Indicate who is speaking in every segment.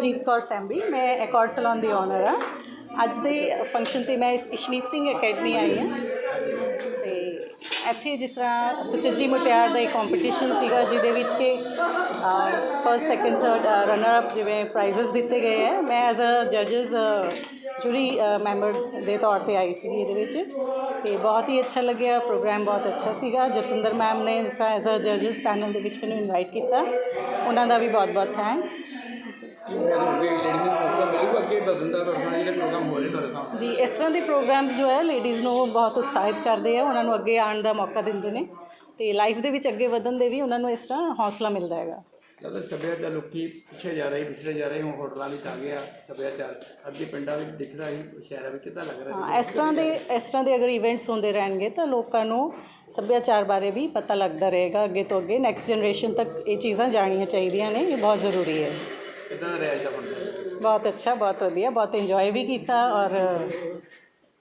Speaker 1: ਨਾਮ ਗੁਰਜੀਤ ਕੌਰ ਸੈਂਬੀ, ਮੈਂ ਐਕੋਰਡ ਸਲੂਨ ਦੀ ਓਨਰ ਆ ਅੱਜ ਦੇ ਫੰਕਸ਼ਨ ਤੇ ਮੈਂ ਇਸ ਇਸ਼ਮੀਤ ਸਿੰਘ ਅਕੈਡਮੀ ਆਈ ਹਾਂ। ਤੇ ਇੱਥੇ ਜਿਸ ਤਰ੍ਹਾਂ ਸੁਚੱਜੀ ਮੁਟਿਆਰ ਦਾ ਇੱਕ ਕੰਪੀਟੀਸ਼ਨ ਸੀਗਾ, ਜਿਹਦੇ ਵਿੱਚ ਕਿ first second third runner up ਜਿਵੇਂ ਪ੍ਰਾਈਜ਼ਸ ਦਿੱਤੇ ਗਏ ਹੈ। ਮੈਂ ਐਜ਼ ਅ ਜੱਜਸ ਜੂਰੀ ਮੈਂਬਰ ਦੇ ਤੌਰ ਤੇ ਆਈ ਸੀ ਇਹਦੇ ਵਿੱਚ। ਤੇ ਬਹੁਤ ਹੀ ਅੱਛਾ ਲੱਗਿਆ ਪ੍ਰੋਗਰਾਮ ਬਹੁਤ ਅੱਛਾ ਸੀਗਾ। ਜਤਿੰਦਰ ਮੈਮ ਨੇ ਜਿਸ ਤਰ੍ਹਾਂ ਐਜ਼ ਅ ਜੱਜਸ ਪੈਨਲ ਦੇ ਵਿੱਚ ਮੈਨੂੰ ਇਨਵਾਈਟ ਕੀਤਾ। ਉਹਨਾਂ ਦਾ ਵੀ ਬਹੁਤ ਬਹੁਤ ਥੈਂਕਸ
Speaker 2: ਕੀ ਮੈਨੂੰ ਅੱਗੇ ਲੇਡੀਜ਼ ਨੂੰ ਮੌਕਾ ਮਿਲੂਗਾ ਅੱਗੇ ਵਧਣ ਦਾ ਤੁਹਾਡੇ ਜਿਹੜੇ ਪ੍ਰੋਗਰਾਮ ਹੋ ਰਹੇ ਤੁਹਾਡੇ ਸਾਹਮਣੇ
Speaker 1: ਜੀ ਇਸ ਤਰ੍ਹਾਂ ਦੇ ਪ੍ਰੋਗਰਾਮਸ ਜੋ ਹੈ ਲੇਡੀਜ਼ ਨੂੰ ਬਹੁਤ ਉਤਸ਼ਾਹਿਤ ਕਰਦੇ ਆ ਉਹਨਾਂ ਨੂੰ ਅੱਗੇ ਆਉਣ ਦਾ ਮੌਕਾ ਦਿੰਦੇ ਨੇ। ਤੇ ਲਾਈਫ ਦੇ ਵਿੱਚ ਅੱਗੇ ਵਧਣ ਦੇ ਵੀ ਉਹਨਾਂ ਨੂੰ ਇਸ ਤਰ੍ਹਾਂ ਹੌਸਲਾ ਮਿਲਦਾ ਹੈਗਾ।
Speaker 2: ਲੱਗਦਾ ਸੱਭਿਆਚਾਰ ਲੋਕੀ ਪਿੱਛੇ ਜਾ ਰਹੇ ਪਿਛੜੇ ਜਾ ਰਹੇ ਹੁਣ ਹੋਟਲਾਂ ਵਿੱਚ ਆ ਗਿਆ ਸੱਭਿਆਚਾਰ। ਅੱਗੇ ਪਿੰਡਾਂ ਵਿੱਚ ਦਿਖਦਾ ਸੀ ਸ਼ਹਿਰਾਂ ਵਿੱਚ ਕਿੱਦਾਂ ਲੱਗ ਰਿਹਾ
Speaker 1: ਹਾਂ ਇਸ ਤਰ੍ਹਾਂ ਦੇ ਇਸ ਤਰ੍ਹਾਂ ਦੇ ਅਗਰ ਇਵੈਂਟਸ ਹੁੰਦੇ ਰਹਿਣਗੇ ਤਾਂ ਲੋਕਾਂ ਨੂੰ ਸੱਭਿਆਚਾਰ ਬਾਰੇ ਵੀ ਪਤਾ ਲੱਗਦਾ ਰਹੇਗਾ ਅੱਗੇ ਤੋਂ ਅੱਗੇ ਨੈਕਸਟ ਜਨਰੇਸ਼ਨ ਤੱਕ ਇਹ ਚੀਜ਼ਾਂ ਜਾਣੀਆਂ ਚਾਹੀਦੀਆਂ ਨੇ ਇਹ ਬਹੁਤ ਜ਼ਰੂਰੀ ਹੈ।
Speaker 2: ਕਿੱਦਾਂ ਦਾ ਰਿਹਾ ਇਹਦਾ ਬੰਦਾ
Speaker 1: ਬਹੁਤ ਅੱਛਾ ਬਹੁਤ ਵਧੀਆ ਬਹੁਤ ਇੰਜੋਏ ਵੀ ਕੀਤਾ ਔਰ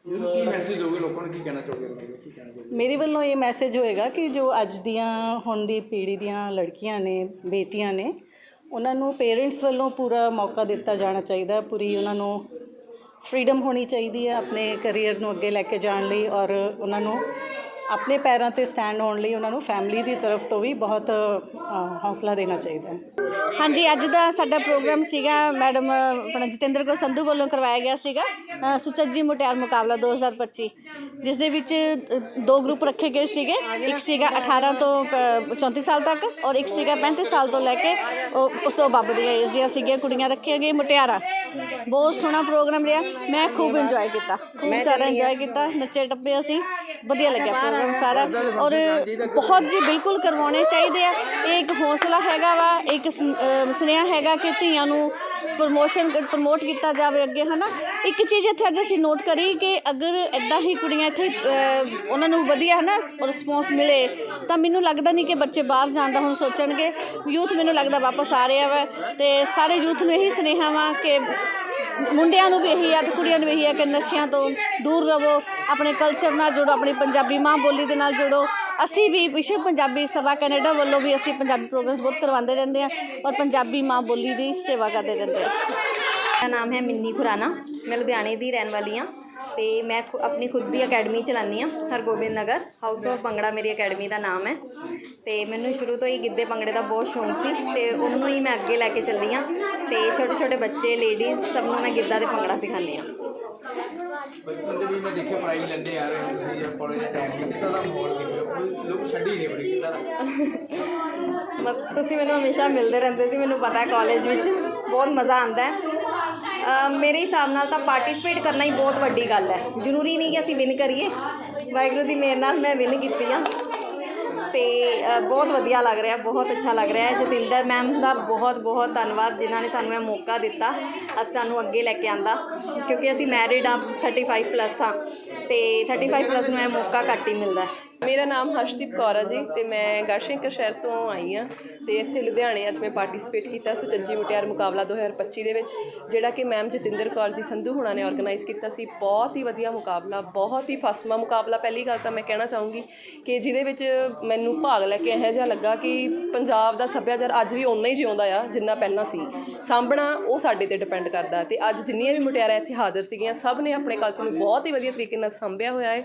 Speaker 2: ਕੀ ਮੈਸੇਜ ਦੋਗੇ ਲੋਕਾਂ ਨੂੰ ਕੀ ਕਹਿਣਾ ਚਾਹੋਗੇ? ਕੀ ਕਹਿਣਾ ਚਾਹੋਗੇ?
Speaker 1: ਮੇਰੇ ਵੱਲੋਂ ਇਹ ਮੈਸੇਜ ਹੋਏਗਾ ਕਿ ਜੋ ਅੱਜ ਦੀਆਂ ਹੁਣ ਦੀ ਪੀੜ੍ਹੀ ਦੀਆਂ ਲੜਕੀਆਂ ਨੇ ਬੇਟੀਆਂ ਨੇ ਉਹਨਾਂ ਨੂੰ ਪੇਰੈਂਟਸ ਵੱਲੋਂ ਪੂਰਾ ਮੌਕਾ ਦਿੱਤਾ ਜਾਣਾ ਚਾਹੀਦਾ ਹੈ, ਪੂਰੀ ਉਹਨਾਂ ਨੂੰ ਫਰੀडम ਹੋਣੀ ਚਾਹੀਦੀ ਹੈ ਆਪਣੇ ਕੈਰੀਅਰ ਨੂੰ ਅੱਗੇ ਲੈ ਕੇ ਜਾਣ ਲਈ ਔਰ ਉਹਨਾਂ ਨੂੰ ਆਪਣੇ ਪੈਰਾਂ ਤੇ ਸਟੈਂਡ ਹੋਣ ਲਈ ਉਹਨਾਂ ਨੂੰ ਫੈਮਿਲੀ ਦੀ ਤਰਫ ਤੋਂ ਵੀ ਬਹੁਤ ਅ, ਹੌਸਲਾ ਦੇਣਾ ਚਾਹੀਦਾ ਹੈ।
Speaker 3: ਹਾਂਜੀ ਅੱਜ ਦਾ ਸਾਡਾ ਪ੍ਰੋਗਰਾਮ ਸੀਗਾ ਮੈਡਮ ਆਪਣਾ ਜਤਿੰਦਰ ਕੌਰ ਸੰਧੂ ਵੱਲੋਂ ਕਰਵਾਇਆ ਗਿਆ ਸੀਗਾ ਸੁਚੱਜੀ ਮੁਟਿਆਰ ਮੁਕਾਬਲਾ 2025 ਜਿਸ ਦੇ ਵਿੱਚ ਦੋ ਗਰੁੱਪ ਰੱਖੇ ਗਏ ਸੀਗੇ। ਇੱਕ ਸੀਗਾ 18 ਤੋਂ ਪ- 34 ਸਾਲ ਤੱਕ ਔਰ ਇੱਕ ਸੀਗਾ 35 ਸਾਲ ਤੋਂ ਲੈ ਕੇ ਉਸ ਤੋਂ ਬਾਬਾ ਦੀਆਂ ਏਜ ਦੀਆਂ ਸੀਗੀਆਂ ਕੁੜੀਆਂ ਰੱਖੀਆਂ ਗਈਆਂ ਮੁਟਿਆਰਾਂ। ਬਹੁਤ ਸੋਹਣਾ ਪ੍ਰੋਗਰਾਮ ਰਿਹਾ। ਮੈਂ ਖੂਬ ਇੰਜੋਏ ਕੀਤਾ। ਖੂਬ ਸਾਰਾ ਇੰਜੋਏ ਕੀਤਾ। ਨੱਚੇ ਟੱਪੇ ਅਸੀਂ। ਵਧੀਆ ਲੱਗਿਆ ਪ੍ਰੋਗਰਾਮ ਸਾਰਾ। ਔਰ ਬਹੁਤ ਜੀ ਬਿਲਕੁਲ ਕਰਵਾਉਣੇ ਚਾਹੀਦੇ ਆ। ਇਹ ਇੱਕ ਹੌਸਲਾ ਹੈਗਾ ਵਾ ਇੱਕ ਸੁਨੇਹਾ ਹੈਗਾ ਕਿ ਧੀਆਂ ਨੂੰ ਪ੍ਰਮੋਸ਼ਨ ਪ੍ਰਮੋਟ ਕੀਤਾ ਜਾਵੇ ਅੱਗੇ, ਹਨਾ? ਇੱਕ ਚੀਜ਼ ਇੱਥੇ ਅੱਜ ਅਸੀਂ ਨੋਟ ਕਰੀ ਕਿ ਅਗਰ ਇਦਾਂ ਹੀ ਕੁੜੀਆਂ ਇੱਥੇ ਉਹਨਾਂ ਨੂੰ ਵਧੀਆ, ਹਨਾ ਰਿਸਪੌਂਸ ਮਿਲੇ, ਤਾਂ ਮੈਨੂੰ ਲੱਗਦਾ ਨਹੀਂ ਕਿ ਬੱਚੇ ਬਾਹਰ ਜਾਣ ਦਾ ਹੁਣ ਸੋਚਣਗੇ। ਯੂਥ ਮੈਨੂੰ ਲੱਗਦਾ ਵਾਪਸ ਆ ਰਿਹਾ ਵਾ ਤੇ ਸਾਰੇ ਯੂਥ ਨੂੰ ਇਹੀ ਸੁਨੇਹਾ ਵਾ ਕਿ ਮੁੰਡਿਆਂ ਨੂੰ ਵੀ ਇਹੀ ਆ ਤੇ ਕੁੜੀਆਂ ਨੂੰ ਵੀ ਇਹੀ ਆ ਕਿ ਨਸ਼ਿਆਂ ਤੋਂ ਦੂਰ ਰਹੋ, ਆਪਣੇ ਕਲਚਰ ਨਾਲ ਜੁੜੋ, ਆਪਣੀ ਪੰਜਾਬੀ ਮਾਂ ਬੋਲੀ ਦੇ ਨਾਲ ਜੁੜੋ। ਅਸੀਂ ਵੀ ਵਿਸ਼ਵ ਪੰਜਾਬੀ ਸਭਾ ਕੈਨੇਡਾ ਵੱਲੋਂ ਵੀ ਅਸੀਂ ਪੰਜਾਬੀ ਪ੍ਰੋਗਰਾਮਸ ਬਹੁਤ ਕਰਵਾਉਂਦੇ ਰਹਿੰਦੇ ਆ ਔਰ ਪੰਜਾਬੀ ਮਾਂ ਬੋਲੀ ਦੀ ਸੇਵਾ ਕਰਦੇ ਰਹਿੰਦੇ ਆ
Speaker 4: ਮੇਰਾ ਨਾਮ ਹੈ ਮਿੰਨੀ ਖੁਰਾਨਾ, ਮੈਂ ਲੁਧਿਆਣੇ ਦੀ ਰਹਿਣ ਵਾਲੀ ਹਾਂ ਤੇ ਮੈਂ ਖੁ- ਆਪਣੀ ਖੁਦ ਦੀ ਅਕੈਡਮੀ ਚਲਾਉਂਦੀ ਹਾਂ, ਹਰਗੋਬਿੰਦ ਨਗਰ ਹਾਊਸ ਆਫ ਭੰਗੜਾ ਮੇਰੀ ਅਕੈਡਮੀ ਦਾ ਨਾਮ ਹੈ ਤੇ ਮੈਨੂੰ ਸ਼ੁਰੂ ਤੋਂ ਹੀ ਗਿੱਧੇ ਭੰਗੜੇ ਦਾ ਬਹੁਤ ਸ਼ੌਂਕ ਸੀ ਤੇ ਉਹਨੂੰ ਹੀ ਮੈਂ ਅੱਗੇ ਲੈ ਕੇ ਚੱਲਦੀ ਹਾਂ ਤੇ ਛੋਟੇ ਛੋਟੇ ਬੱਚੇ ਲੇਡੀਜ਼ ਸਭ ਨੂੰ ਮੈਂ ਗਿੱਧਾ ਤੇ ਭੰਗੜਾ ਸਿਖਾਉਂਦੀ ਹਾਂ।
Speaker 2: ਬਚਪਨ ਦੇ ਵੀ ਮੈਂ ਦੇਖਿਆ ਪ੍ਰਾਈਜ਼ ਲੈਂਦੇ ਆ ਰਹੇ ਤੁਸੀਂ ਜਾਂ ਕਾਲਜ ਦੇ ਟਾਈਮ ਵੀ ਕਿੱਦਾਂ ਦਾ ਮਾਹੌਲ ਦੇਖਿਆ ਕੋਈ ਲੋਕ ਛੱਡੀ ਨਹੀਂ ਬੜੀ ਕਿੱਦਾਂ ਦਾ?
Speaker 4: ਮਤ ਤੁਸੀਂ ਮੈਨੂੰ ਹਮੇਸ਼ਾ ਮਿਲਦੇ ਰਹਿੰਦੇ ਸੀ, ਮੈਨੂੰ ਪਤਾ ਹੈ ਕਾਲਜ ਵਿੱਚ ਬਹੁਤ ਮਜ਼ਾ ਆਉਂਦਾ ਹੈ। ਮੇਰੇ ਹਿਸਾਬ ਨਾਲ ਤਾਂ ਪਾਰਟਿਸਿਪੇਟ ਕਰਨਾ ਹੀ ਬਹੁਤ ਵੱਡੀ ਗੱਲ ਹੈ। ਜ਼ਰੂਰੀ ਨਹੀਂ ਕਿ ਅਸੀਂ ਵਿਨ ਕਰੀਏ। ਵਾਹਿਗੁਰੂ ਦੀ ਮਿਹਰ ਨਾਲ ਮੈਂ ਵਿਨ ਕੀਤੀ ਆ ਤੇ ਬਹੁਤ ਵਧੀਆ ਲੱਗ ਰਿਹਾ, ਬਹੁਤ ਅੱਛਾ ਲੱਗ ਰਿਹਾ ਹੈ। ਜਤਿੰਦਰ ਮੈਮ ਦਾ ਬਹੁਤ ਬਹੁਤ ਧੰਨਵਾਦ, ਜਿਨ੍ਹਾਂ ਨੇ ਸਾਨੂੰ ਇਹ ਮੌਕਾ ਦਿੱਤਾ, ਅਸ ਸਾਨੂੰ ਅੱਗੇ ਲੈ ਕੇ ਆਂਦਾ, ਕਿਉਂਕਿ ਅਸੀਂ ਮੈਰਿਡ ਆ 35 ਪਲੱਸ ਆ ਤੇ 35 ਪਲੱਸ ਨੂੰ ਇਹ ਮੌਕਾ ਘੱਟ ਹੀ ਮਿਲਦਾ ਹੈ।
Speaker 5: ਮੇਰਾ ਨਾਮ ਹਰਸ਼ਦੀਪ ਕੌਰ ਆ ਜੀ ਤੇ ਮੈਂ ਗੜਸ਼ੰਕਰ ਸ਼ਹਿਰ ਤੋਂ ਆਈ ਆ ਤੇ ਇੱਥੇ ਲੁਧਿਆਣੇ ਅੱਜ ਮੈਂ ਪਾਰਟਿਸਿਪੇਟ ਕੀਤਾ ਸੁਚੱਜੀ ਮੁਟਿਆਰ ਮੁਕਾਬਲਾ 2025 ਦੇ ਵਿੱਚ, ਜਿਹੜਾ ਕਿ ਮੈਮ ਜਤਿੰਦਰ ਕੌਰ ਜੀ ਸੰਧੂ ਹੁਣਾਂ ਨੇ ਆਰਗੇਨਾਈਜ਼ ਕੀਤਾ ਸੀ। ਬਹੁਤ ਹੀ ਵਧੀਆ ਮੁਕਾਬਲਾ, ਬਹੁਤ ਹੀ ਫਸਮਾ ਮੁਕਾਬਲਾ। ਪਹਿਲੀ ਗੱਲ ਤਾਂ ਮੈਂ ਕਹਿਣਾ ਚਾਹੂੰਗੀ ਕਿ ਜਿਹਦੇ ਵਿੱਚ ਮੈਨੂੰ ਭਾਗ ਲੈ ਕੇ ਇਹੋ ਜਿਹਾ ਲੱਗਾ ਕਿ ਪੰਜਾਬ ਦਾ ਸੱਭਿਆਚਾਰ ਅੱਜ ਵੀ ਓਨਾ ਹੀ ਜਿਉਂਦਾ ਆ ਜਿੰਨਾ ਪਹਿਲਾਂ ਸੀ। ਸਾਂਭਣਾ ਉਹ ਸਾਡੇ ਤੇ ਡਿਪੈਂਡ ਕਰਦਾ ਤੇ ਅੱਜ ਜਿੰਨੀਆਂ ਵੀ ਮੁਟਿਆਰਾਂ ਇੱਥੇ ਹਾਜ਼ਰ ਸੀਗੀਆਂ, ਸਭ ਨੇ ਆਪਣੇ ਕਲਚਰ ਨੂੰ ਬਹੁਤ ਹੀ ਵਧੀਆ ਤਰੀਕੇ ਨਾਲ ਸਾਂਭਿਆ ਹੋਇਆ ਹੈ।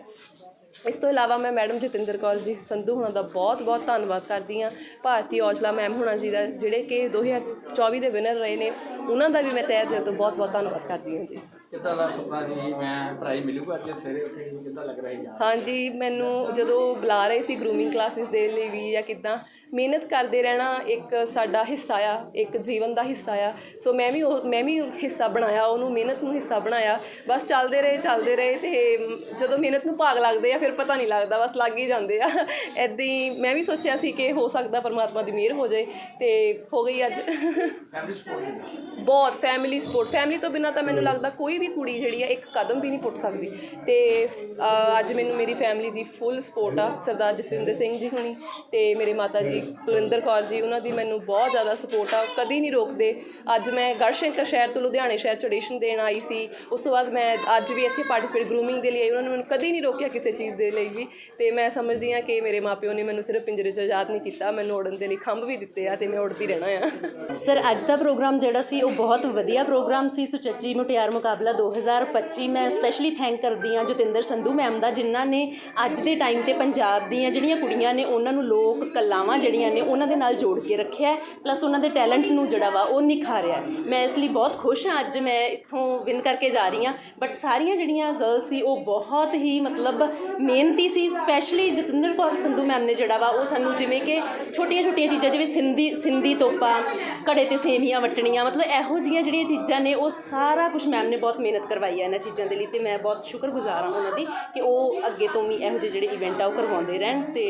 Speaker 5: ਇਸ ਤੋਂ ਇਲਾਵਾ ਮੈਂ ਮੈਡਮ ਜਤਿੰਦਰ ਕੌਰ ਜੀ, ਸੰਧੂ ਹੁਣਾਂ ਦਾ ਬਹੁਤ ਬਹੁਤ ਧੰਨਵਾਦ ਕਰਦੀ ਹਾਂ। ਭਾਰਤੀ ਔਜਲਾ ਮੈਮ ਹੁਣਾਂ ਜੀ ਦਾ, ਜਿਹੜੇ ਕਿ 2024 ਦੇ ਵਿਨਰ ਰਹੇ ਨੇ, ਉਹਨਾਂ ਦਾ ਵੀ ਮੈਂ ਤਹਿ ਦਿਲ ਤੋਂ ਬਹੁਤ ਬਹੁਤ ਧੰਨਵਾਦ ਕਰਦੀ ਹਾਂ ਜੀ।
Speaker 2: ਕਿੱਦਾਂ ਦਾ ਸੁਪਨਾ ਸੀ? ਮੈਂ ਪ੍ਰਾਈਜ਼ ਮਿਲੂਗਾ ਅੱਜ ਸਵੇਰੇ ਉੱਠੇ ਕਿੱਦਾਂ ਲੱਗ ਰਿਹਾ ਹੈ
Speaker 5: ਹਾਂਜੀ ਮੈਨੂੰ ਜਦੋਂ ਬੁਲਾ ਰਹੇ ਸੀ ਗਰੂਮਿੰਗ ਕਲਾਸਿਸ ਦੇ ਲਈ ਵੀ ਜਾਂ ਕਿੱਦਾਂ ਮਿਹਨਤ ਕਰਦੇ ਰਹਿਣਾ ਇੱਕ ਸਾਡਾ ਹਿੱਸਾ ਆ ਇੱਕ ਜੀਵਨ ਦਾ ਹਿੱਸਾ ਆ। ਸੋ ਮੈਂ ਵੀ ਉਹ ਮੈਂ ਵੀ ਹਿੱਸਾ ਬਣਾਇਆ ਉਹਨੂੰ ਮਿਹਨਤ ਨੂੰ ਹਿੱਸਾ ਬਣਾਇਆ। ਬਸ ਚੱਲਦੇ ਰਹੇ ਚੱਲਦੇ ਰਹੇ ਤੇ ਜਦੋਂ ਮਿਹਨਤ ਨੂੰ ਭਾਗ ਲੱਗਦੇ ਆ ਫਿਰ ਪਤਾ ਨਹੀਂ ਲੱਗਦਾ ਬਸ ਲੱਗ ਹੀ ਜਾਂਦੇ ਆ। ਐਦਾਂ ਹੀ ਮੈਂ ਵੀ ਸੋਚਿਆ ਸੀ ਕਿ ਹੋ ਸਕਦਾ ਪਰਮਾਤਮਾ ਦੀ ਮਿਹਰ ਹੋ ਜਾਏ ਤੇ ਹੋ ਗਈ ਅੱਜ।
Speaker 2: ਫੈਮਿਲੀ ਸਪੋਰਟ ਦਿੰਦਾ
Speaker 5: ਬਹੁਤ ਫੈਮਿਲੀ ਸਪੋਰਟ ਫੈਮਿਲੀ ਤੋਂ ਬਿਨਾਂ ਤਾਂ ਮੈਨੂੰ ਲੱਗਦਾ ਕੋਈ ਵੀ ਕੁੜੀ ਜਿਹੜੀ ਆ ਇੱਕ ਕਦਮ ਵੀ ਨਹੀਂ ਪੁੱਟ ਸਕਦੀ। ਤੇ ਅ, ਅੱਜ ਮੈਨੂੰ ਮੇਰੀ ਫੈਮਿਲੀ ਦੀ ਫੁੱਲ ਸਪੋਰਟ ਆ ਸਰਦਾਰ ਜਸਵਿੰਦਰ ਸਿੰਘ ਜੀ ਹੁਣੀ ਤੇ ਮੇਰੇ ਮਾਤਾ ਜੀ ਕੁਲਵਿੰਦਰ ਕੌਰ ਜੀ ਉਹਨਾਂ ਦੀ ਮੈਨੂੰ ਬਹੁਤ ਜ਼ਿਆਦਾ ਸਪੋਰਟ ਆ। ਕਦੀ ਨਹੀਂ ਰੋਕਦੇ। ਅੱਜ ਮੈਂ ਗੜਸ਼ੰਕਰ ਸ਼ਹਿਰ ਤੋਂ ਲੁਧਿਆਣੇ ਸ਼ਹਿਰ ਚ ਆਡੀਸ਼ਨ ਦੇਣ ਆਈ ਸੀ। ਉਸ ਤੋਂ ਬਾਅਦ ਮੈਂ ਅੱਜ ਵੀ ਇੱਥੇ ਪਾਰਟਿਸਿਪੇਟ ਗਰੂਮਿੰਗ ਦੇ ਲਈ ਆਈ ਉਹਨਾਂ ਨੇ ਮੈਨੂੰ ਕਦੀ ਨਹੀਂ ਰੋਕਿਆ ਕਿਸੇ ਚੀਜ਼ ਦੇ ਲਈ ਵੀ। ਤੇ ਮੈਂ ਸਮਝਦੀ ਹਾਂ ਕਿ ਮੇਰੇ ਮਾਪਿਓ ਨੇ ਮੈਨੂੰ ਸਿਰਫ ਪਿੰਜਰੇ 'ਚ ਆਜ਼ਾਦ ਨਹੀਂ ਕੀਤਾ ਮੈਨੂੰ ਉੜਨ ਦੇ ਲਈ ਖੰਭ ਵੀ ਦਿੱਤੇ ਆ ਤੇ ਮੈਂ ਉੜਦੀ ਰਹਿਣਾ ਆ।
Speaker 6: ਸਰ ਅੱਜ ਦਾ ਪ੍ਰੋਗਰਾਮ ਜਿਹੜਾ ਸੀ ਉਹ ਬਹੁਤ ਵਧੀਆ ਪ੍ਰੋਗਰਾਮ ਸੀ। ਸੁਚੱਜੀ ਮੁਟਿਆਰ ਮੁਕਾਬਲਾ 2025 ਮੈਂ ਸਪੈਸ਼ਲੀ ਥੈਂਕ ਕਰਦੀ ਹਾਂ ਜਤਿੰਦਰ ਸੰਧੂ ਮੈਮ ਦਾ, ਜਿਨ੍ਹਾਂ ਨੇ ਅੱਜ ਦੇ ਟਾਈਮ ਤੇ ਪੰਜਾਬ ਦੀਆਂ ਜਿਹੜੀਆਂ ਕੁੜੀਆਂ ਨੇ, ਉਹਨਾਂ ਨੂੰ ਲੋਕ ਕਲਾਵਾਂ ਜਿਹੜੀਆਂ ਨੇ, ਉਹਨਾਂ ਦੇ ਨਾਲ ਜੋੜ ਕੇ ਰੱਖਿਆ ਪਲੱਸ ਉਹਨਾਂ ਦੇ ਟੈਲੈਂਟ ਨੂੰ ਜਿਹੜਾ ਵਾ, ਉਹ ਨਿਖਾਰਿਆ ਮੈਂ ਇਸ ਲਈ ਬਹੁਤ ਖੁਸ਼ ਹਾਂ, ਅੱਜ ਮੈਂ ਇੱਥੋਂ ਵਿਨ ਕਰਕੇ ਜਾ ਰਹੀ ਹਾਂ। ਬਟ ਸਾਰੀਆਂ ਜਿਹੜੀਆਂ ਗਰਲਸ ਸੀ, ਉਹ ਬਹੁਤ ਹੀ ਮਤਲਬ ਮਿਹਨਤੀ ਸੀ। ਸਪੈਸ਼ਲੀ ਜਤਿੰਦਰ ਕੌਰ ਸੰਧੂ ਮੈਮ ਨੇ ਜਿਹੜਾ ਵਾ, ਉਹ ਸਾਨੂੰ ਜਿਵੇਂ ਕਿ ਛੋਟੀਆਂ ਛੋਟੀਆਂ ਚੀਜ਼ਾਂ, ਜਿਵੇਂ ਸਿੰਧੀ ਸਿੰਧੀ ਤੋਪਾ, ਘੜੇ ਤੇ ਸੇਵੀਆਂ ਵਟਣੀਆਂ, ਮਤਲਬ ਇਹੋ ਜਿਹੀਆਂ ਜਿਹੜੀਆਂ ਚੀਜ਼ਾਂ ਨੇ, ਉਹ ਸਾਰਾ ਕੁਝ ਮੈਮ ਨੇ ਬਹੁਤ ਬਹੁਤ ਮਿਹਨਤ ਕਰਵਾਈ ਹੈ ਇਹਨਾਂ ਚੀਜ਼ਾਂ ਦੇ ਲਈ ਤੇ ਮੈਂ ਬਹੁਤ ਸ਼ੁਕਰਗੁਜ਼ਾਰ ਹਾਂ ਉਹਨਾਂ ਦੀ ਕਿ ਉਹ ਅੱਗੇ ਤੋਂ ਵੀ ਇਹੋ ਜਿਹੇ ਜਿਹੜੇ ਇਵੈਂਟ ਆ ਉਹ ਕਰਵਾਉਂਦੇ ਰਹਿਣ ਤੇ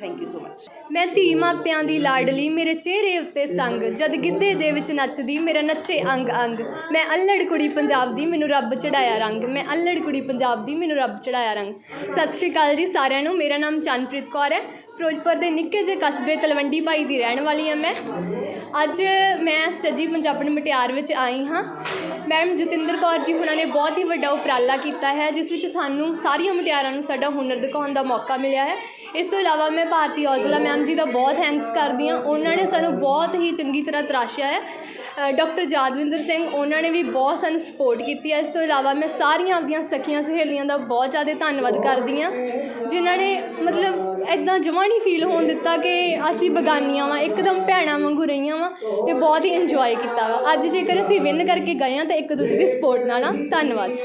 Speaker 6: ਥੈਂਕ ਯੂ ਸੋ ਮੱਚ
Speaker 7: ਮੈਂ ਧੀ ਮਾਪਿਆਂ ਦੀ ਲਾਡਲੀ ਮੇਰੇ ਚਿਹਰੇ ਉੱਤੇ ਸੰਗ, ਜਦ ਗਿੱਧੇ ਦੇ ਵਿੱਚ ਨੱਚਦੀ ਮੇਰਾ ਨੱਚੇ ਅੰਗ ਅੰਗ। ਮੈਂ ਅਲੜ ਕੁੜੀ ਪੰਜਾਬ ਦੀ ਮੈਨੂੰ ਰੱਬ ਚੜਾਇਆ ਰੰਗ, ਮੈਂ ਅਲੜ ਕੁੜੀ ਪੰਜਾਬ ਦੀ ਮੈਨੂੰ ਰੱਬ ਚੜਾਇਆ ਰੰਗ। ਸਤਿ ਸ਼੍ਰੀ ਅਕਾਲ ਜੀ ਸਾਰਿਆਂ ਨੂੰ, ਮੇਰਾ ਨਾਮ ਚੰਨਪ੍ਰੀਤ ਕੌਰ ਹੈ। ਫਿਰੋਜ਼ਪੁਰ ਦੇ ਨਿੱਕੇ ਜਿਹੇ ਕਸਬੇ ਤਲਵੰਡੀ ਭਾਈ ਦੀ ਰਹਿਣ ਵਾਲੀ ਹਾਂ ਮੈਂ। ਅੱਜ ਮੈਂ ਸੱਜੀ ਪੰਜਾਬਣ ਮਟਿਆਰ ਵਿੱਚ ਆਈ ਹਾਂ। ਮੈਮ ਜਤਿੰਦਰ ਕੌਰ ਜੀ ਉਹਨਾਂ ਨੇ ਬਹੁਤ ਹੀ ਵੱਡਾ ਉਪਰਾਲਾ ਕੀਤਾ ਹੈ, ਜਿਸ ਵਿੱਚ ਸਾਨੂੰ ਸਾਰੀਆਂ ਮੁਟਿਆਰਾਂ ਨੂੰ ਸਾਡਾ ਹੁਨਰ ਦਿਖਾਉਣ ਦਾ ਮੌਕਾ ਮਿਲਿਆ ਹੈ। ਇਸ ਤੋਂ ਇਲਾਵਾ ਮੈਂ ਭਾਰਤੀ ਔਜਲਾ ਮੈਮ ਜੀ ਦਾ ਬਹੁਤ ਥੈਂਕਸ ਕਰਦੀ ਹਾਂ। ਉਹਨਾਂ ਨੇ ਸਾਨੂੰ ਬਹੁਤ ਹੀ ਚੰਗੀ ਤਰ੍ਹਾਂ ਤਰਾਸ਼ਿਆ ਹੈ। ਡਾਕਟਰ ਯਾਦਵਿੰਦਰ ਸਿੰਘ, ਉਹਨਾਂ ਨੇ ਵੀ ਬਹੁਤ ਸਾਨੂੰ ਸਪੋਰਟ ਕੀਤੀ ਹੈ। ਇਸ ਤੋਂ ਇਲਾਵਾ ਮੈਂ ਸਾਰੀਆਂ ਆਪਦੀਆਂ ਸਖੀਆਂ ਸਹੇਲੀਆਂ ਦਾ ਬਹੁਤ ਜ਼ਿਆਦਾ ਧੰਨਵਾਦ ਕਰਦੀ ਹਾਂ, ਜਿਨ੍ਹਾਂ ਨੇ ਮਤਲਬ ਐਦਾਂ ਜਮਾਂ ਨਹੀਂ ਫੀਲ ਹੋਣ ਦਿੱਤਾ ਕਿ ਅਸੀਂ ਬਗਾਨੀਆਂ ਵਾਂ, ਇੱਕਦਮ ਭੈਣਾਂ ਵਾਂਗੂ ਰਹੀਆਂ ਵਾਂ ਤੇ ਬਹੁਤ ਹੀ ਇੰਜੋਏ ਕੀਤਾ ਵਾ। ਅੱਜ ਜੇਕਰ ਅਸੀਂ ਵਿਨ ਕਰਕੇ ਗਏ ਹਾਂ, ਤਾਂ ਇੱਕ ਦੂਜੇ ਦੀ ਸਪੋਰਟ ਨਾਲ ਆ ਧੰਨਵਾਦ।